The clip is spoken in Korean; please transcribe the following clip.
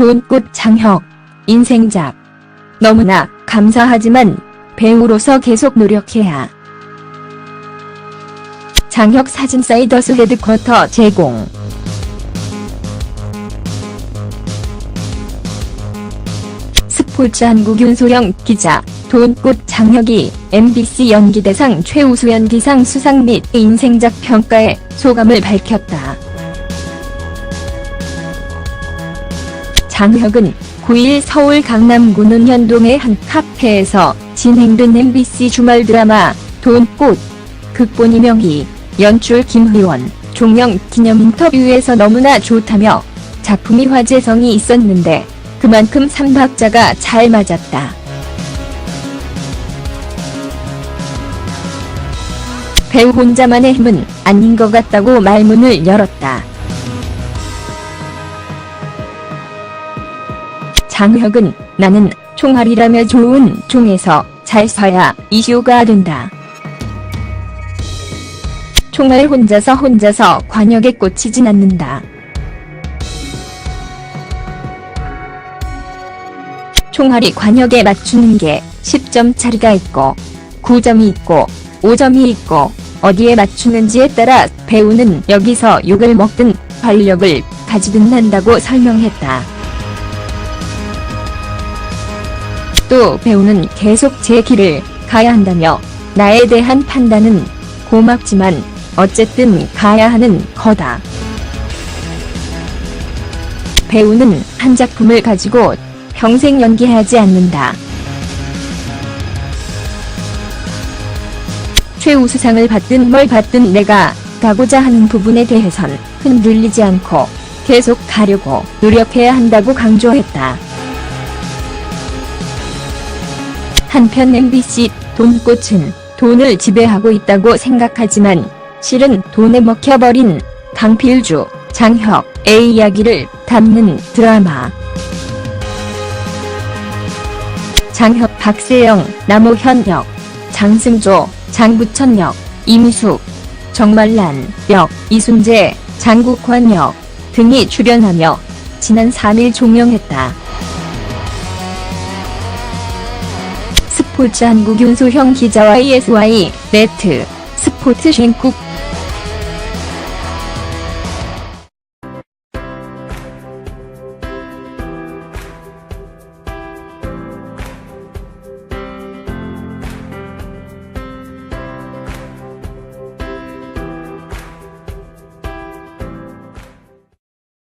돈꽃 장혁, 인생작. 너무나 감사하지만 배우로서 계속 노력해야. 장혁 사진 사이더스 헤드쿼터 제공. 스포츠 한국 윤소영 기자, 돈꽃 장혁이 MBC 연기대상 최우수 연기상 수상 및 인생작 평가에 소감을 밝혔다. 장혁은 9일 서울 강남구 논현동의 한 카페에서 진행된 MBC 주말 드라마 돈꽃 극본 이명희, 연출 김의원, 종영 기념 인터뷰에서 너무나 좋다며 작품이 화제성이 있었는데 그만큼 삼박자가 잘 맞았다. 배우 혼자만의 힘은 아닌 것 같다고 말문을 열었다. 장혁은 나는 총알이라며 좋은 총에서 잘 쏴야 이슈가 된다. 총알 혼자서 혼자서 관역에 꽂히진 않는다. 총알이 관역에 맞추는 게 10점짜리가 있고 9점이 있고 5점이 있고 어디에 맞추는지에 따라 배우는 여기서 욕을 먹든 활력을 가지든 한다고 설명했다. 또 배우는 계속 제 길을 가야 한다며 나에 대한 판단은 고맙지만 어쨌든 가야 하는 거다. 배우는 한 작품을 가지고 평생 연기하지 않는다. 최우수상을 받든 뭘 받든 내가 가고자 하는 부분에 대해선 흔들리지 않고 계속 가려고 노력해야 한다고 강조했다. 한편 MBC 돈꽃은 돈을 지배하고 있다고 생각하지만 실은 돈에 먹혀버린 강필주, 장혁의 이야기를 담는 드라마. 장혁, 박세영, 남호현 역, 장승조, 장부천 역, 임숙, 정말란 역, 이순재, 장국환 역 등이 출연하며 지난 3일 종영했다. 스포츠 한국 윤소형 기자와 ESY 네트 스포츠 신국